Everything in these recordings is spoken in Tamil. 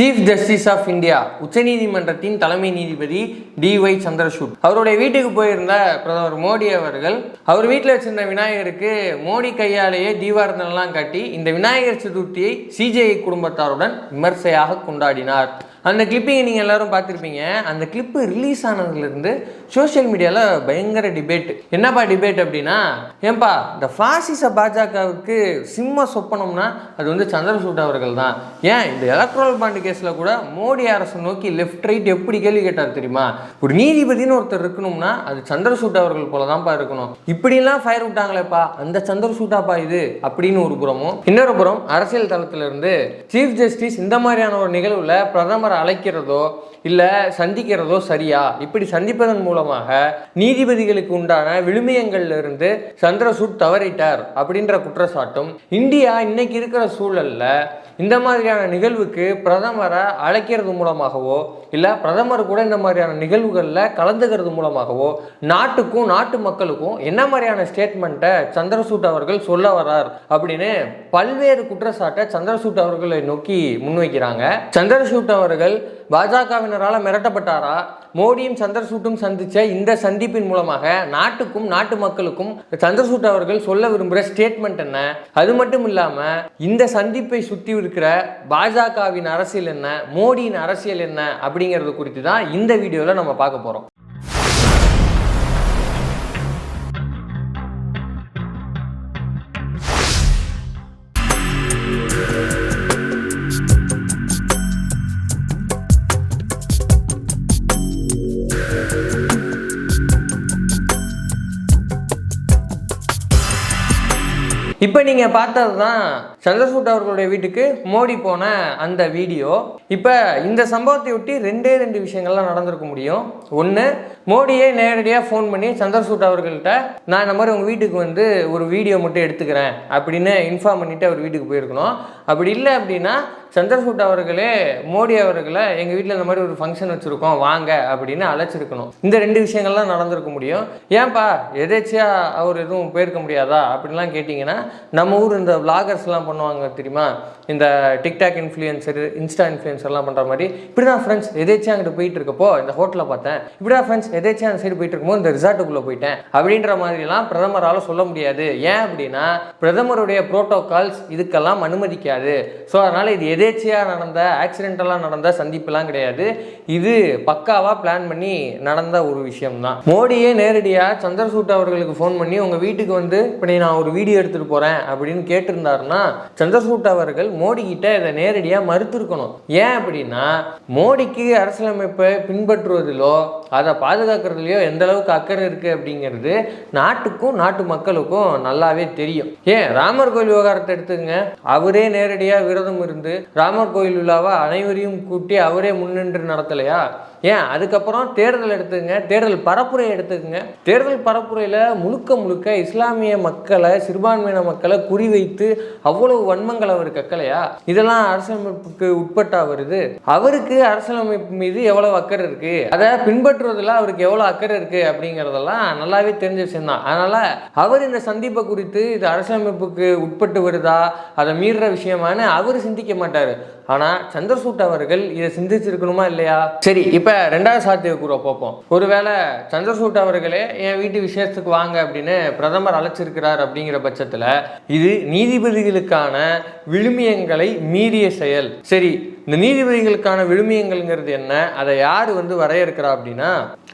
சீஃப் ஜஸ்டிஸ் ஆஃப் இந்தியா உச்சநீதிமன்றத்தின் தலைமை நீதிபதி டி ஒய் சந்திரசூட். அவருடைய வீட்டுக்கு போயிருந்த பிரதமர் மோடி அவர்கள் அவர் வீட்டில் வச்சிருந்த விநாயகருக்கு மோடி கையாலேயே தீபாரதனெல்லாம் காட்டி இந்த விநாயகர் சதுர்த்தியை சிஜேஐ குடும்பத்தாருடன் விமர்சையாக கொண்டாடினார். அந்த கிளிப்பிங்கை நீங்கள் எல்லோரும் பார்த்துருப்பீங்க. அந்த கிளிப்பு ரிலீஸ் ஆனதுலேருந்து சோஷியல் மீடியாவில் பயங்கர டிபேட் என்னப்பா டிபேட் அப்படின்னா ஏன்பா இந்த ஃபாசிச பாஜகவுக்கு சிம்ம சொப்பனம்னா அது வந்து சந்திரசூட் அவர்கள் தான். ஏன்? இந்த எலக்ட்ரல் பாண்டு கேஸில் கூட மோடி அரசு நோக்கி லெஃப்ட் ரைட் எப்படி கேள்வி கேட்டார் தெரியுமா? ஒரு நீதிபதினு ஒருத்தர் இருக்கணும்னா அது சந்திரசூட் அவர்கள் போல தான்ப்பா இருக்கணும். இப்படிலாம் ஃபயர் விட்டாங்களேப்பா. அந்த சந்திரசூட்டாப்பா இது அப்படின்னு ஒரு புறமும் இன்னொரு புறம் அரசியல் தளத்திலிருந்து சீஃப் ஜஸ்டிஸ் இந்த மாதிரியான ஒரு நிகழ்வில் பிரதமர் அழைக்கிறதோ இல்லை சந்திக்கிறதோ சரியா? இப்படி சந்திப்பதன் மூலமாக நீதிபதிகளுக்கு உண்டான விழுமியங்கள்ல இருந்து சந்திரசூட் தவறிட்டார் அப்படின்ற குற்றச்சாட்டும் இந்தியா இன்னைக்கு இருக்கிற சூழல்ல இந்த மாதிரியான நிகழ்வுக்கு பிரதமரை அழைக்கிறது மூலமாகவோ இல்லை பிரதமர் கூட இந்த மாதிரியான நிகழ்வுகளில் கலந்துக்கிறது மூலமாகவோ நாட்டுக்கும் நாட்டு மக்களுக்கும் என்ன மாதிரியான ஸ்டேட்மெண்ட்டை சந்திரசூட் அவர்கள் சொல்ல வரார் அப்படின்னு பல்வேறு குற்றச்சாட்டை சந்திரசூட் அவர்களை நோக்கி முன்வைக்கிறாங்க. சந்திரசூட் அவர்கள் பாஜகவினரால் மிரட்டப்பட்டாரா? மோடியும் சந்திரசூட்டும் சந்திச்ச இந்த சந்திப்பின் மூலமாக நாட்டுக்கும் நாட்டு மக்களுக்கும் சந்திரசூட் அவர்கள் சொல்ல விரும்புகிற ஸ்டேட்மெண்ட் என்ன? அது மட்டும் இல்லாமல் இந்த சந்திப்பை சுற்றி இருக்கிற பாஜகவின் அரசியல் என்ன? மோடியின் அரசியல் என்ன? அப்படிங்கிறது குறித்து தான் இந்த வீடியோவில் நம்ம பார்க்க போகிறோம் இப்போ நீங்கள் பார்த்தது தான் சந்திரசூட் அவர்களுடைய வீட்டுக்கு மோடி போன அந்த வீடியோ. இப்போ இந்த சம்பவத்தை ஒட்டி ரெண்டே ரெண்டு விஷயங்கள்லாம் நடந்திருக்க முடியும். ஒன்று மோடியே நேரடியாக ஃபோன் பண்ணி சந்திரசூட் அவர்கள்ட்ட நான் இந்த மாதிரி உங்கள் வீட்டுக்கு வந்து ஒரு வீடியோ மட்டும் எடுத்துக்கிறேன் அப்படின்னு இன்ஃபார்ம் பண்ணிவிட்டு அவர் வீட்டுக்கு போயிருக்கணும். அப்படி இல்லை அப்படின்னா சந்திரசூட் அவர்களே மோடி அவர்களை எங்கள் வீட்டில் இந்த மாதிரி ஒரு ஃபங்க்ஷன் வச்சுருக்கோம் வாங்க அப்படின்னு அழைச்சிருக்கணும். இந்த ரெண்டு விஷயங்கள்லாம் நடந்திருக்க முடியும். ஏன்பா எதேச்சியாக அவர் எதுவும் போயிருக்க முடியாதா? அப்படின்லாம் கேட்டிங்கன்னா நம்ம ஊர் இந்த விளாகர்ஸ்லாம் பண்ணுவாங்க தெரியுமா? இந்த டிக்டாக் இன்ஃப்ளூயன்சர் இன்ஸ்டா இன்ஃப்ளூயன்சர்லாம் பண்ணுற மாதிரி. இப்படி தான் ஃப்ரெண்ட்ஸ் எதேச்சியாக அங்கிட்டு போயிட்டு இருக்கப்போ இந்த ஹோட்டலில் பார்த்தேன். இப்படியா ஃப்ரெண்ட்ஸ் எதேச்சும் அந்த சைடு போயிட்டு இருக்கும்போது இந்த ரிசார்ட்டுக்குள்ளே போயிட்டேன். அப்படின்ற மாதிரிலாம் பிரதமரால் சொல்ல முடியாது. ஏன் அப்படின்னா பிரதமருடைய ப்ரோட்டோகால்ஸ் இதுக்கெல்லாம் அனுமதிக்காது. ஸோ அதனால் இது எதேச்சியாக நடந்த ஆக்சிடென்டலாக நடந்த சந்திப்புலாம் கிடையாது. இது பக்காவாக பிளான் பண்ணி நடந்த ஒரு விஷயம்தான். மோடியே நேரடியாக சந்திரசூட் அவர்களுக்கு ஃபோன் பண்ணி உங்கள் வீட்டுக்கு வந்து இப்படி நான் ஒரு வீடியோ எடுத்துகிட்டு போகிறேன் அப்படின்னு கேட்டிருந்தாருன்னா சந்திரசூட் அவர்கள் மோடி கிட்ட இதை நேரடியாக மறுத்திருக்கணும். ஏன் அப்படின்னா மோடிக்கு அரசியலமைப்பை பின்பற்றுவதிலோ அதை பாதுகாக்கிறதுலையோ எந்த அளவுக்கு அக்கறை இருக்குது அப்படிங்கிறது நாட்டுக்கும் நாட்டு மக்களுக்கும் நல்லாவே தெரியும். ஏன்? ராமர் கோயில் விவகாரத்தை எடுத்துங்க அவரே நேரடியாக விரதம் இருந்து ராமர் கோயில் விழாவை அனைவரையும் கூட்டி அவரே முன்னின்று நடத்தலையா? ஏன்? அதுக்கப்புறம் தேர்தல் எடுத்துக்கங்க. தேர்தல் பரப்புரை எடுத்துக்கங்க. தேர்தல் பரப்புரையில் முழுக்க முழுக்க இஸ்லாமிய மக்களை சிறுபான்மையின மக்களை குறிவைத்து அவ்வளவு வன்மங்கள் அவர் கக்கலையா இதெல்லாம் அரசியலமைப்புக்கு உட்பட்டா வருது. அவருக்கு அரசியலமைப்பு மீது எவ்வளவு அக்கறை இருக்கு? அதை பின்பற்றுவதில் அவருக்கு எவ்வளவு அக்கறை இருக்கு அப்படிங்கிறதெல்லாம் நல்லாவே தெரிஞ்ச விஷயம் தான் அதனால அவர் இந்த சந்திப்பை குறித்து இது அரசியலமைப்புக்கு உட்பட்டு வருதா? அதை மீறுற விஷயமானு அவர் சிந்திக்க மாட்டாரு. ஆனா சந்திரசூட் அவர்கள் இதை சிந்திச்சிருக்கணுமா இல்லையா? சரி இப்ப ரெண்டாவது சாத்திய பார்ப்போம். ஒருவேளை சந்திரசூட் அவர்களே என் வீட்டு விசேஷத்துக்கு வாங்க அப்படின்னு பிரதமர் அழைச்சிருக்கிறார் அப்படிங்கிற பட்சத்தில் இது நீதிபதிகளுக்கான விழுமியங்களை மீறிய செயல். சரி இந்த நீதிபதிகளுக்கான விழுமியங்கள்ங்கிறது என்ன? அதை யார் வந்து வரையறுக்கிறா அப்படின்னா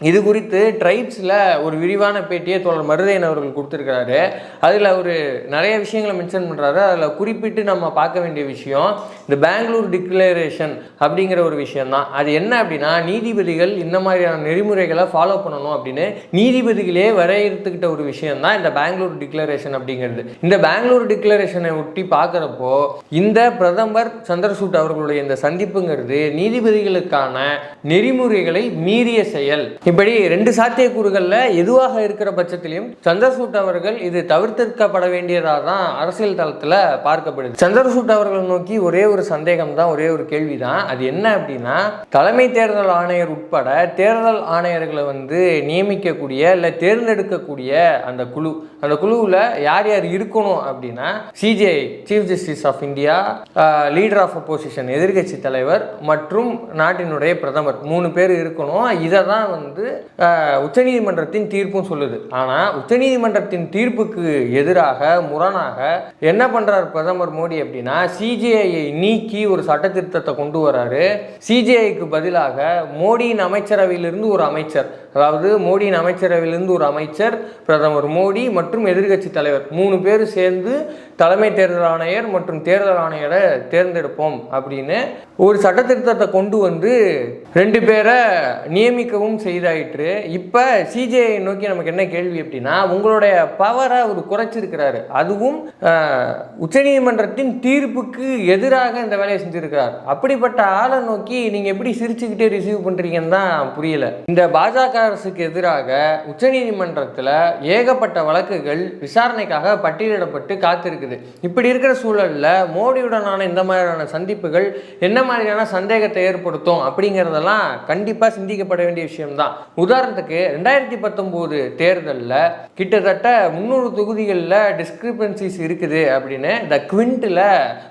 இது குறித்து ட்ரைப்ஸில் ஒரு விரிவான பேட்டியை தோழர் மருதையன் அவர்கள் கொடுத்துருக்கிறாரு. அதில் அவர் நிறைய விஷயங்களை மென்ஷன் பண்ணுறாரு அதில் குறிப்பிட்டு நம்ம பார்க்க வேண்டிய விஷயம் இந்த பெங்களூர் டிக்ளரேஷன் அப்படிங்கிற ஒரு விஷயம்தான். அது என்ன அப்படின்னா நீதிபதிகள் இந்த மாதிரியான நெறிமுறைகளை ஃபாலோ பண்ணணும் அப்படின்னு நீதிபதிகளே வரையறுத்துக்கிட்ட ஒரு விஷயம் தான் இந்த பெங்களூர் டிக்ளரேஷன் அப்படிங்கிறது. இந்த பெங்களூர் டிக்ளரேஷனை ஒட்டி பார்க்குறப்போ இந்த பிரதமர் சந்திரசூட் அவர்களுடைய இந்த சந்திப்புங்கிறது நீதிபதிகளுக்கான நெறிமுறைகளை மீறிய செயல். இப்படி ரெண்டு சாத்தியக்கூறுகளில் எதுவாக இருக்கிற பட்சத்திலையும் சந்திரசூட் அவர்கள் இது தவிர்த்திருக்கப்பட வேண்டியதாக தான் அரசியல் தளத்தில் பார்க்கப்படுது. சந்திரசூட் அவர்கள் நோக்கி ஒரே ஒரு சந்தேகம் தான் ஒரே ஒரு கேள்வி தான் அது என்ன அப்படின்னா தலைமை தேர்தல் ஆணையர் உட்பட தேர்தல் ஆணையர்களை வந்து நியமிக்கக்கூடிய இல்லை தேர்ந்தெடுக்கக்கூடிய அந்த குழு அந்த குழுவில் யார் யார் இருக்கணும் அப்படின்னா CJI chief justice of India leader of opposition எதிர்கட்சி எதிர்க்கட்சி தலைவர் மற்றும் நாட்டினுடைய பிரதமர். மூணு பேர் இருக்கணும். இதை தான் வந்து உச்சநீதிமன்றத்தின் தீர்ப்பும் சொல்லுது. ஆனால் உச்சநீதிமன்றத்தின் தீர்ப்புக்கு எதிராக முரணாக என்ன பண்றார் பிரதமர் மோடி அப்படின்னா சிஜிஐயை நீக்கி ஒரு சட்ட திருத்தத்தை கொண்டு வராரு. சிஜிஐக்கு பதிலாக மோடியின் அமைச்சரவையிலிருந்து ஒரு அமைச்சர் அதாவது மோடியின் அமைச்சரவையிலிருந்து ஒரு அமைச்சர் பிரதமர் மோடி மற்றும் எதிர்க்கட்சி தலைவர் மூணு பேர் சேர்ந்து தலைமை தேர்தல் ஆணையர் மற்றும் தேர்தல் ஆணையரை தேர்ந்தெடுப்போம் அப்படின்னு ஒரு சட்ட திருத்தத்தை கொண்டு வந்து ரெண்டு பேரை நியமிக்கவும் செய்தாயிற்று. இப்போ சிஜிஐ நோக்கி நமக்கு என்ன கேள்வி அப்படின்னா உங்களுடைய பவரை அவர் குறைச்சிருக்கிறாரு. அதுவும் உச்சநீதிமன்றத்தின் தீர்ப்புக்கு எதிராக இந்த வேலையை செஞ்சிருக்கிறார். அப்படிப்பட்ட ஆளை நோக்கி நீங்கள் எப்படி சிரிச்சுக்கிட்டே ரிசீவ் பண்ணுறீங்கன்னு தான் புரியல. இந்த பாஜக அரசுக்கு எதிராக உச்சநீதிமன்றத்தில் ஏகப்பட்ட வழக்குகள் விசாரணைக்காக பட்டியலிடப்பட்டு காத்திருக்குது. இப்படி இருக்கிற சூழலில் மோடியுடனான இந்த மாதிரியான சந்திப்புகள் என்ன மாதிரியான சந்தேகத்தை ஏற்படுத்தும் அப்படிங்கிறதெல்லாம் கண்டிப்பாக சிந்திக்கப்பட வேண்டிய விஷயம்தான். உதாரணத்துக்கு ரெண்டாயிரத்தி பத்தொம்போது தேர்தலில் கிட்டத்தட்ட முந்நூறு தொகுதிகளில் டிஸ்கிரிபன்சிஸ் இருக்குது அப்படின்னு த குவிண்டில்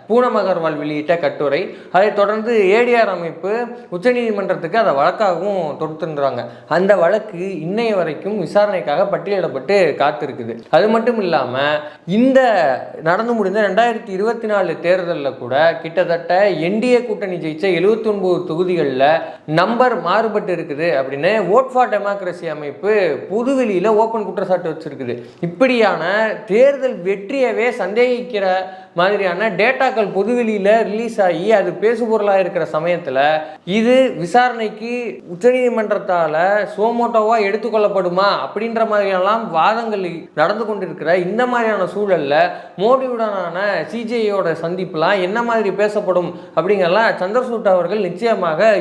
பூனம் அகர்வால் வெளியிட்ட கட்டுரை. அதைத் தொடர்ந்து ஏடிஆர் அமைப்பு உச்சநீதிமன்றத்துக்கு அதை வழக்காகவும் தொடுத்துன்றாங்க அந்த வழக்கு இன்னைய வரைக்கும் விசாரணைக்காக பட்டியலிடப்பட்டு காத்திருக்குது. அது மட்டும் இல்லாமல் இந்த நடந்து முடிந்த ரெண்டாயிரத்தி இருபத்தி நாலு தேர்தலில் கூட கிட்டத்தட்ட என்டிஏ கூட்டணி ஜெயிச்ச 79 ஒன்பது தொகுதிகளில் நம்பர் மாறுபட்டு இருக்குது அப்படின்னு ஓட் ஃபார் டெமோக்ரஸி அமைப்பு புதுவெளியில் ஓப்பன் குற்றச்சாட்டு வச்சுருக்குது. இப்படியான தேர்தல் வெற்றியவே சந்தேகிக்கிற மாதிரியான டேட்டாக்கள் பொதுவெளியில் ரிலீஸ் ஆகி அது பேசுபொருளாக இருக்கிற சமயத்தில் இது விசாரணைக்கு உச்சநீதிமன்றத்தால் சோமோட்டோவாக எடுத்துக்கொள்ளப்படுமா அப்படின்ற மாதிரியெல்லாம் வாதங்கள் நடந்து கொண்டிருக்கிற இந்த மாதிரியான சூழலில் மோடியுடனான சிஜேயோட சந்திப்புலாம் என்ன மாதிரி பேசப்படும் அப்படிங்கறலாம் சந்திரசூட் அவர்கள் நிச்சயமாக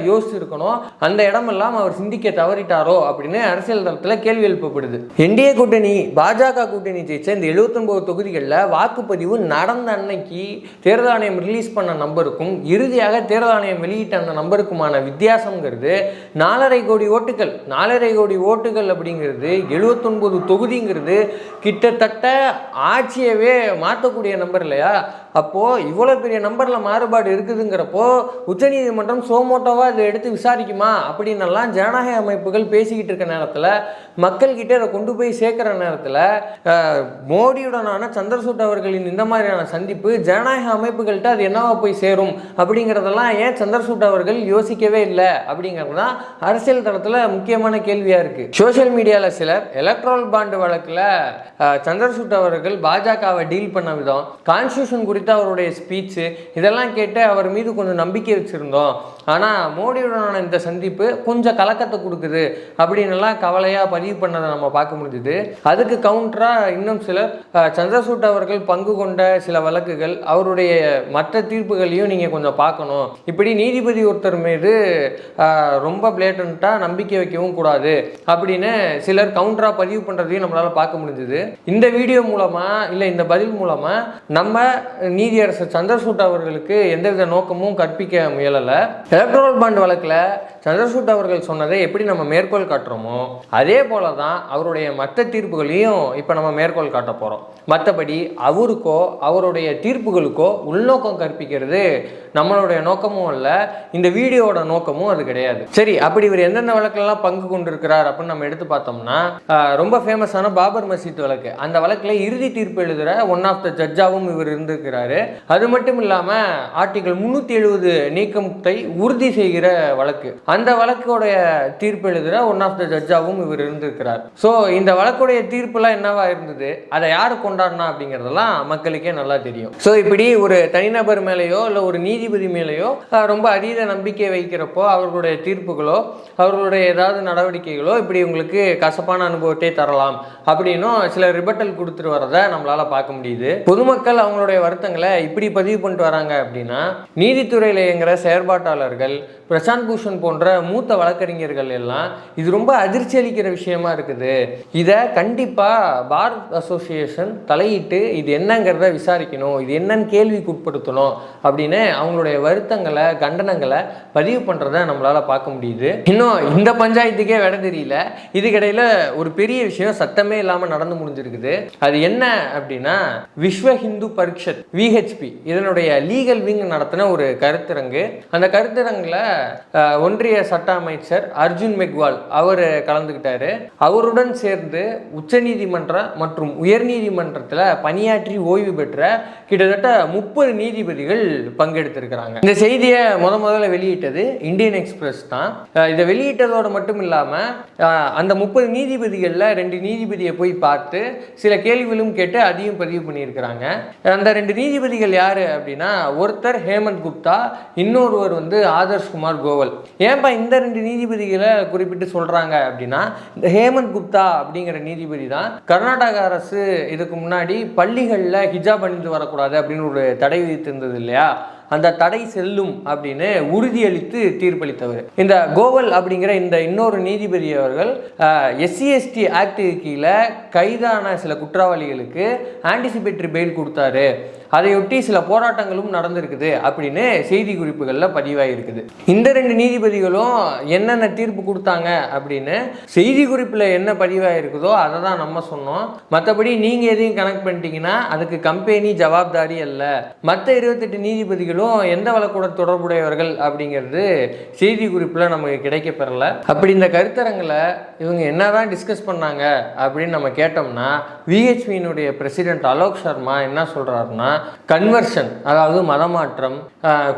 இருக்கணும். அந்த இடமெல்லாம் அவர் சிந்திக்க தவறிட்டாரோ அப்படின்னு அரசியல் தளத்தில் கேள்வி எழுப்பப்படுது. என்டிஏ கூட்டணி பாஜக கூட்டணி ஜெயிச்ச இந்த 79 தொகுதிகளில் வாக்குப்பதிவு நடந்த அன்னைக்கு தேர்தல் ஆணையம் ரிலீஸ் பண்ண நம்பருக்கும் இறுதியாக தேர்தல் ஆணையம் வெளியிட்ட அந்த நம்பருக்குமான வித்தியாசங்கிறது நாலரை கோடி ஓட்டுகள். நாலரை கோடி ஓட்டுகள் அப்படிங்கிறது 79 தொகுதிங்கிறது கிட்டத்தட்ட ஆட்சியவே மாற்றக்கூடிய நம்பர் இல்லையா? அப்போது இவ்வளோ பெரிய நம்பரில் மாறுபாடு இருக்குதுங்கிறப்போ உச்சநீதிமன்றம் சோமோட்டோவாக இதை எடுத்து விசாரிக்குமா அப்படின்னெல்லாம் ஜனநாயக அமைப்புகள் பேசிக்கிட்டு இருக்க நேரத்தில் மக்கள்கிட்ட இதை கொண்டு போய் சேர்க்குற நேரத்தில் மோடியுடனான சந்திரசூட் அவர்களின் இந்த மாதிரியான சந்திப்பு ஜனநாயக அமைப்புகள்கிட்ட அது என்னவா போய் சேரும் அப்படிங்கிறதெல்லாம் ஏன் சந்திரசூட் அவர்கள் யோசிக்கவே இல்லை அப்படிங்கிறது தான் அரசியல் தளத்தில் முக்கியமான கேள்வியாக இருக்குது சோஷியல் மீடியாவில் சிலர் எலக்ட்ரல் பாண்டு வழக்கில் சந்திரசூட் அவர்கள் பாஜகவை டீல் பண்ண விதம் கான்ஸ்டியூஷன் குறித்து அவருடைய ஸ்பீச்சு இதெல்லாம் கேட்டு அவர் மீது கொஞ்சம் நம்பிக்கை வச்சுருந்தோம். ஆனால் மோடியுடனான இந்த சந்திப்பு கொஞ்சம் கலக்கத்தை கொடுக்குது அப்படின்னு எல்லாம் கவலையாக பதிவு பண்ணதை நம்ம பார்க்க முடிஞ்சுது. அதுக்கு கவுண்டராக இன்னும் சிலர் சந்திரசூட் அவர்கள் பங்கு கொண்ட சில வழக்குகள் அவருடைய மற்ற தீர்ப்புகளையும் நீங்கள் கொஞ்சம் பார்க்கணும். இப்படி நீதிபதி ஒருத்தர் மீது ரொம்ப பிளேட்டண்ட்டாக நம்பிக்கை வைக்கவும் கூடாது அப்படின்னு சிலர் கவுண்டராக பதிவு பண்ணுறதையும் நம்மளால் பார்க்க முடிஞ்சுது. இந்த வீடியோ மூலமாக இல்லை இந்த பதில் மூலமாக நம்ம நீதியரசர் சந்திரசூட் அவர்களுக்கு எந்தவித நோக்கமும் கற்பிக்க முயலலை. எலக்ட்ரோல் பாண்ட் வழக்கில் சந்திரசூட் அவர்கள் சொன்னதை எப்படி நம்ம மேற்கோள் காட்டுறோமோ அதே போல தான் அவருடைய மற்ற தீர்ப்புகளையும் இப்போ நம்ம மேற்கோள் காட்ட போகிறோம் மற்றபடி அவருக்கோ அவருடைய தீர்ப்புகளுக்கோ உள்நோக்கம் கற்பிக்கிறது நம்மளுடைய நோக்கமும் இல்லை இந்த வீடியோவோட நோக்கமும் அது கிடையாது. சரி அப்படி இவர் எந்தெந்த வழக்கிலலாம் பங்கு கொண்டிருக்கிறார் அப்படின்னு நம்ம எடுத்து பார்த்தோம்னா ரொம்ப ஃபேமஸான பாபர் மசீத் வழக்கு. அந்த வழக்கில் இறுதி தீர்ப்பு எழுதுகிற ஒன் ஆஃப் த ஜட்ஜாவும் இவர் இருந்திருக்கிறார். அது மட்டும் இல்லாமல் ஆர்டிகல் முந்நூற்றி எழுபது நீக்கத்தை உறுதி செய்கிற வழக்கு. அந்த வழக்கோடைய தீர்ப்பு எழுதுகிற ஒன் ஆஃப் த ஜட்ஜாவும் இவர் இருந்திருக்கிறார். ஸோ இந்த வழக்குடைய தீர்ப்புலாம் என்னவா இருந்தது? அதை யார் கொண்டாடினா அப்படிங்கிறதெல்லாம் மக்களுக்கே நல்லா தெரியும். ஸோ இப்படி ஒரு தனிநபர் மேலேயோ இல்லை ஒரு நீதிபதி மேலேயோ ரொம்ப அதீத நம்பிக்கை வைக்கிறப்போ அவர்களுடைய தீர்ப்புகளோ அவர்களுடைய ஏதாவது நடவடிக்கைகளோ இப்படி உங்களுக்கு கசப்பான அனுபவத்தை தரலாம். அப்படின்னும் சில ரிபட்டல் கொடுத்துட்டு வரதை நம்மளால பார்க்க முடியுது. பொதுமக்கள் அவங்களுடைய வருத்தங்கள் இப்படி பதிவு பண்ணிட்டு வராங்க அப்படின்னா நீதித்துறையில் இயங்குகிற செயற்பாட்டாளர்கள் பிரசாந்த் பூஷன் போன்ற மூத்த வழக்கறிஞர்கள் எல்லாம் இது ரொம்ப அதிர்ச்சி அளிக்கிற விஷயமா இருக்குது. இதை கண்டிப்பாக பார் அசோசியேஷன் தலையிட்டு இது என்னங்கிறத விசாரிக்கணும் இது என்னன்னு கேள்விக்கு உட்படுத்தணும் அப்படின்னு அவங்களுடைய வருத்தங்களை கண்டனங்களை பதிவு பண்ணுறத நம்மளால் பார்க்க முடியுது. இன்னும் இந்த பஞ்சாயத்துக்கே விட தெரியல. இதுக்கிடையில் ஒரு பெரிய விஷயம் சத்தமே இல்லாமல் நடந்து முடிஞ்சிருக்குது. அது என்ன அப்படின்னா விஸ்வ ஹிந்து பரிஷத். விஹெச்பி இதனுடைய லீகல் விங் நடத்தின ஒரு கருத்தரங்கு. அந்த கருத்தரங்கில் ஒன்றிய சட்ட அமைச்சர் அர்ஜுன் மெக்வால் அவர் கலந்துக்கிட்டாரு அவருடன் சேர்ந்து உச்சநீதிமன்ற மற்றும் உயர்நீதிமன்றத்தில் பணியாற்றி ஓய்வு பெற்ற கிட்டத்தட்ட முப்பது நீதிபதிகள் பங்கெடுத்திருக்கிறாங்க. இந்த செய்தியை முத முதல்ல வெளியிட்டது இந்தியன் எக்ஸ்பிரஸ் தான். இதை வெளியிட்டதோடு மட்டும் இல்லாமல் அந்த முப்பது நீதிபதிகளில் ரெண்டு நீதிபதியை போய் பார்த்து சில கேள்விகளும் கேட்டு அதையும் பதிவு பண்ணியிருக்கிறாங்க. அந்த ரெண்டு நீதிபதிகள் யார் அப்படின்னா ஒருத்தர் ஹேமந்த் குப்தா இன்னொருவர் வந்து ஆதர்ஷ் குமார் கோவல். ஏன்பா இந்த ரெண்டு நீதிபதிகளை குறிப்பிட்டு சொல்கிறாங்க அப்படின்னா இந்த ஹேமந்த் குப்தா அப்படிங்கிற நீதிபதி தான் கர்நாடக அரசு இதுக்கு முன்னாடி பள்ளிகளில் ஹிஜாப் அணிந்து வரக்கூடாது அப்படின்னு ஒரு தடை விதித்திருந்தது இல்லையா? அந்த தடை செல்லும் அப்படின்னு உறுதியளித்து தீர்ப்பளித்தவர். இந்த கோவல் அப்படிங்கிற இந்த இன்னொரு நீதிபதி அவர்கள் எஸ்சி எஸ்டி கீழே கைதான சில குற்றவாளிகளுக்கு ஆன்டிசிபேட்டரி பெயில் கொடுத்தாரு. அதையொட்டி சில போராட்டங்களும் நடந்திருக்குது அப்படின்னு செய்தி குறிப்புகளில் பதிவாகிருக்குது இந்த ரெண்டு நீதிபதிகளும் என்னென்ன தீர்ப்பு கொடுத்தாங்க அப்படின்னு செய்தி குறிப்பில் என்ன பதிவாகிருக்குதோ அதை தான் நம்ம சொன்னோம். மற்றபடி நீங்கள் எதையும் கனெக்ட் பண்ணிட்டீங்கன்னா அதுக்கு கம்பெனி ஜவாப்தாரி அல்ல. மற்ற இருபத்தெட்டு நீதிபதிகளும் எந்த வழக்குடன் தொடர்புடையவர்கள் அப்படிங்கிறது செய்தி குறிப்பில் நமக்கு கிடைக்க பெறல. அப்படி இந்த கருத்தரங்களை இவங்க என்னதான் டிஸ்கஸ் பண்ணாங்க அப்படின்னு நம்ம கேட்டோம்னா விஹெச்பியினுடைய பிரசிடென்ட் அலோக் சர்மா என்ன சொல்கிறாருன்னா கன்வர்ஷன் அதாவது மதமாற்றம்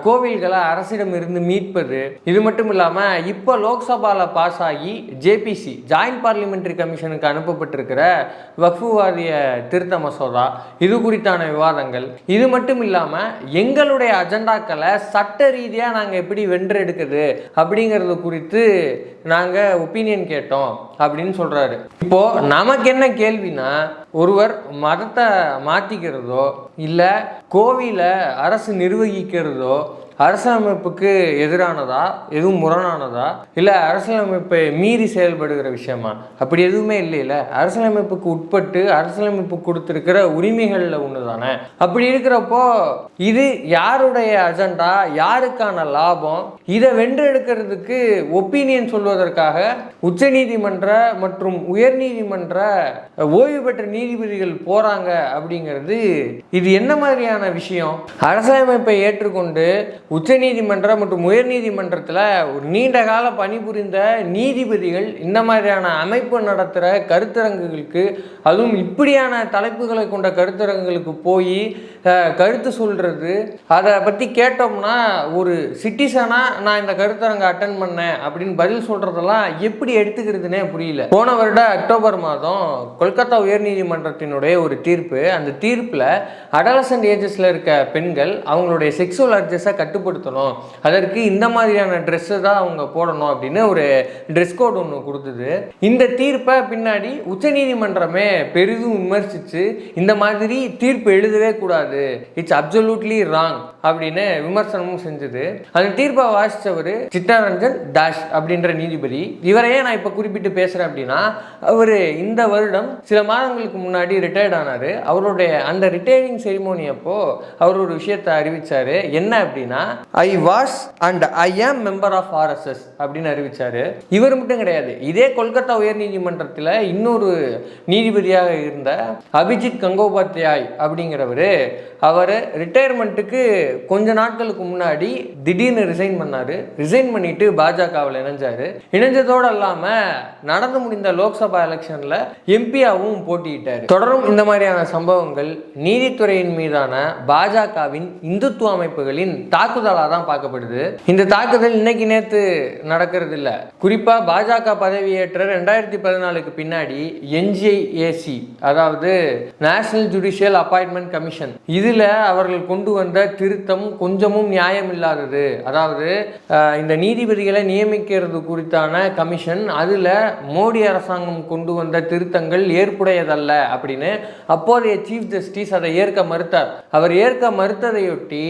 கோவில்களை அரசிடம் இருந்து மீட்பது இது மட்டும் இல்லாமல் இப்போ லோக்சபாவில் பாஸ் ஆகி ஜேபிசி ஜாயின்ட் பார்லிமெண்ட்ரி கமிஷனுக்கு அனுப்பப்பட்டிருக்கிற வக்ஃபு வாரிய திருத்த மசோதா இது குறித்தான விவாதங்கள். இது மட்டும் இல்லாமல் எங்களுடைய அஜெண்டாக்களை சட்ட ரீதியாக நாங்கள் எப்படி வென்றெடுக்குது அப்படிங்கிறது குறித்து நாங்கள் ஒப்பீனியன் கேட்டோம் அப்படின்னு சொல்கிறாரு இப்போது நமக்கு என்ன கேள்வினா ஒருவர் மதத்தை மாற்றிக்கிறதோ இல்லை கோவிலை அரசு நிர்வகிக்கிறதோ அரசியலமைப்புக்கு எதிரானதா? எதுவும் முரணானதா? இல்லை அரசியலமைப்பை மீறி செயல்படுகிற விஷயமா? அப்படி எதுவுமே இல்லைல்ல அரசியலமைப்புக்கு உட்பட்டு அரசியலமைப்பு கொடுத்துருக்கிற உரிமைகளில் ஒன்று தானே அப்படி இருக்கிறப்போ இது யாருடைய அஜெண்டா? யாருக்கான லாபம்? இதை வென்றெடுக்கிறதுக்கு ஒப்பீனியன் சொல்வதற்காக உச்சநீதிமன்ற மற்றும் உயர்நீதிமன்ற ஓய்வு பெற்ற நீதிபதிகள் போறாங்க அப்படிங்கிறது இது என்ன மாதிரியான விஷயம்? அரசியலமைப்பை ஏற்றுக்கொண்டு உச்சநீதிமன்றம் மற்றும் உயர்நீதிமன்றத்தில் ஒரு நீண்ட கால பணிபுரிந்த நீதிபதிகள் இந்த மாதிரியான அமைப்பு நடத்துகிற கருத்தரங்குகளுக்கு அதுவும் இப்படியான தலைப்புகளை கொண்ட கருத்தரங்குகளுக்கு போய் கருத்து சொல்கிறது அதை பற்றி கேட்டோம்னா ஒரு சிட்டிசனாக நான் இந்த கருத்தரங்கை அட்டன் பண்ணேன் அப்படின்னு பதில் சொல்கிறதெல்லாம் எப்படி எடுத்துக்கிறதுனே புரியல. போன வருட அக்டோபர் மாதம் கொல்கத்தா உயர்நீதிமன்றத்தினுடைய ஒரு தீர்ப்பு. அந்த தீர்ப்பில் அடலசன்ட் ஏஜஸில் இருக்க பெண்கள் அவங்களுடைய செக்ஸுவல் அர்ஜஸை கட்டுப்படுத்தணும். அதற்கு இந்த மாதிரியான ட்ரெஸ்ஸை தான் அவங்க போடணும் அப்படின்னு ஒரு ட்ரெஸ் கோட் ஒன்று கொடுத்தது. இந்த தீர்ப்பை பின்னாடி உச்சநீதிமன்றமே பெரிதும் விமர்சித்து இந்த மாதிரி தீர்ப்பு எழுதவே கூடாது. இட்ஸ் அப்சல்யூட்லி ராங் அப்படின்னு விமர்சனமும் செஞ்சது. அந்த தீர்ப்பை வாசித்தவர் சித்தரஞ்சன் தாஷ் அப்படின்ற நீதிபதி. இவரையே நான் இப்போ குறிப்பிட்டு பேசுகிறேன் அப்படின்னா அவர் இந்த வருடம் சில மாதங்களுக்கு முன்னாடி ரிட்டையர்ட் ஆனார். அவருடைய அந்த ரிட்டையரிங் செரிமோனி அப்போ அவர் ஒரு விஷயத்தை அறிவித்தார் என்ன அப்படின்னா ஐ வாஸ் அண்ட் ஐ ஆம் மெம்பர் ஆஃப் ஆர்எஸ்எஸ் அப்படின்னு அறிவிச்சாரு. இவர் மட்டும் கிடையாது. இதே கொல்கத்தா உயர்நீதிமன்றத்தில் இன்னொரு நீதிபதியாக இருந்த அபிஜித் கங்கோபாத்யாய் அப்படிங்கிறவர் அவர் ரிட்டையர்மெண்ட்டுக்கு கொஞ்ச நாட்களுக்கு முன்னாடி திடீர்னு ரிசைன் பண்ணார். ரிசைன் பண்ணிட்டு பாஜகவில் இணைஞ்சார். இணைஞ்சதோடு இல்லாமல் நடந்து முடிந்த லோக்சபா எலெக்ஷனில் எம்பியாவும் போட்டியிட்டார். தொடரும் இந்த மாதிரியான சம்பவங்கள் நீதித்துறையின் மீதான பாஜகவின் இந்துத்துவ அமைப்புகளின் தாக்க தாக்குதலாக தான் பார்க்கப்படுது. இந்த தாக்குதல் இன்னைக்கு நேற்று நடக்கிறது இல்லை குறிப்பாக பாஜக பதவியேற்ற ரெண்டாயிரத்தி பதினாலுக்கு பின்னாடி என்ஜிஏசி அதாவது நேஷனல் ஜுடிஷியல் அப்பாயின்மெண்ட் கமிஷன் இதில் அவர்கள் கொண்டு வந்த திருத்தம் கொஞ்சமும் நியாயம் இல்லாதது. அதாவது இந்த நீதிபதிகளை நியமிக்கிறது குறித்தான கமிஷன் அதில் மோடி அரசாங்கம் கொண்டு வந்த திருத்தங்கள் ஏற்புடையதல்ல அப்படின்னு அப்போதைய சீஃப் ஜஸ்டிஸ் அதை ஏற்க மறுத்தார். அவர் ஏற்க மறுத்ததையொட்டி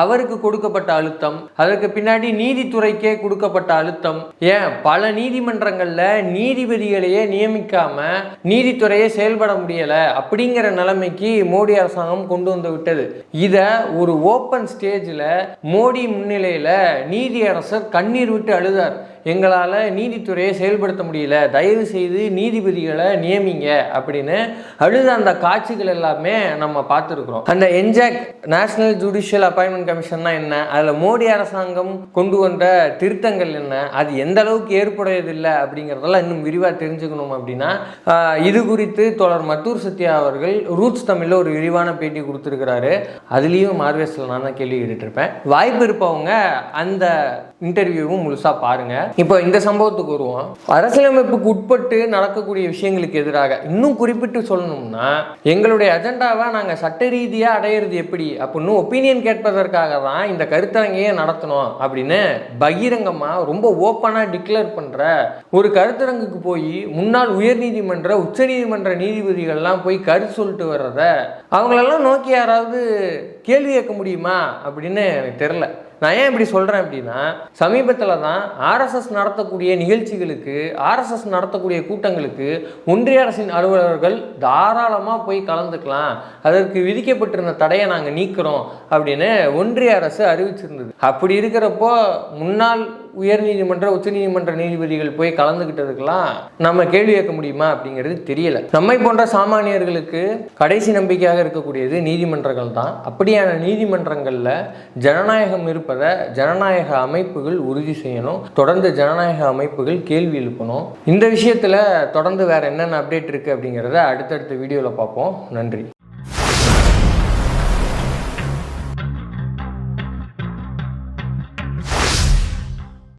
அவருக்கு கொடுக்க கொடுக்கப்பட்ட அழுத்தம். அதற்கு பின்னாடி நீதித்துறைக்கே கொடுக்கப்பட்ட அழுத்தம். ஏன்? பல நீதிமன்றங்கள்ல நீதிபதிகளையே நியமிக்காம நீதித்துறையே செயல்பட முடியல அப்படிங்கிற நிலைமைக்கு மோடி அரசாங்கம் கொண்டு வந்து விட்டது. இத ஒரு ஓப்பன் ஸ்டேஜில் மோடி முன்னிலையில நீதியரசர் கண்ணீர் விட்டு அழுதார். எங்களால் நீதித்துறையை செயல்படுத்த முடியல. தயவு செய்து நீதிபதிகளை நியமிங்க அப்படின்னு அழுத அந்த காட்சிகள் எல்லாமே நம்ம பார்த்துருக்குறோம். அந்த என்ஜாக் நேஷனல் ஜுடிஷியல் அப்பாயின்மெண்ட் கமிஷன்னா என்ன? அதில் மோடி அரசாங்கம் கொண்டு வந்த திருத்தங்கள் என்ன? அது எந்த அளவுக்கு ஏற்புடையதில்லை அப்படிங்கிறதெல்லாம் இன்னும் விரிவாக தெரிஞ்சுக்கணும் அப்படின்னா இது குறித்து தொடர் மத்தூர் சத்யா அவர்கள் ரூட்ஸ் தமிழில் ஒரு விரிவான பேட்டி கொடுத்துருக்கிறாரு. அதுலேயும் மார்வேஸில் நான் தான் கேள்வி கேட்டுட்ருப்பேன் வாய்ப்பு இருப்பவங்க அந்த இன்டர்வியூவும் முழுசாக பாருங்கள் இப்போ இந்த சம்பவத்துக்கு வருவோம். அரசியலமைப்புக்கு உட்பட்டு நடக்கக்கூடிய விஷயங்களுக்கு எதிராக இன்னும் குறிப்பிட்டு சொல்லணும்னா எங்களுடைய அஜெண்டாவை நாங்கள் சட்ட ரீதியாக அடையிறது எப்படி? அப்படின்னு ஒப்பீனியன் கேட்பதற்காக தான் இந்த கருத்தரங்கையே நடத்தணும் அப்படின்னு பகிரங்கமாக ரொம்ப ஓப்பனாக டிக்ளேர் பண்ணுற ஒரு கருத்தரங்குக்கு போய் முன்னாள் உயர்நீதிமன்ற உச்சநீதிமன்ற நீதிபதிகள்லாம் போய் கருத்து சொல்லிட்டு வர்றத அவங்களெல்லாம் நோக்கி யாராவது கேள்வி கேட்க முடியுமா அப்படின்னு எனக்கு தெரில நான் ஏன் இப்படி சொல்கிறேன் அப்படின்னா சமீபத்தில் தான் ஆர்எஸ்எஸ் நடத்தக்கூடிய நிகழ்ச்சிகளுக்கு ஆர்எஸ்எஸ் நடத்தக்கூடிய கூட்டங்களுக்கு ஒன்றிய அரசின் அலுவலர்கள் தாராளமாக போய் கலந்துக்கலாம். அதற்கு விதிக்கப்பட்டிருந்த தடையை நாங்கள் நீக்கிறோம் அப்படின்னு ஒன்றிய அரசு அறிவிச்சிருந்தது. அப்படி இருக்கிறப்போ முன்னாள் உயர்நீதிமன்ற உச்சநீதிமன்ற நீதிபதிகள் போய் கலந்துக்கிட்டதுக்கெல்லாம் நம்ம கேள்வி கேட்க முடியுமா அப்படிங்கிறது தெரியல. நம்மை போன்ற சாமானியர்களுக்கு கடைசி நம்பிக்கையாக இருக்கக்கூடியது நீதிமன்றங்கள் தான். அப்படியான நீதிமன்றங்களில் ஜனநாயகம் இருப்பதை ஜனநாயக அமைப்புகள் உறுதி செய்யணும். தொடர்ந்து ஜனநாயக அமைப்புகள் கேள்வி எழுப்பணும். இந்த விஷயத்தில் தொடர்ந்து வேற என்னென்ன அப்டேட் இருக்குது அப்படிங்கிறத அடுத்தடுத்த வீடியோவில் பார்ப்போம். நன்றி.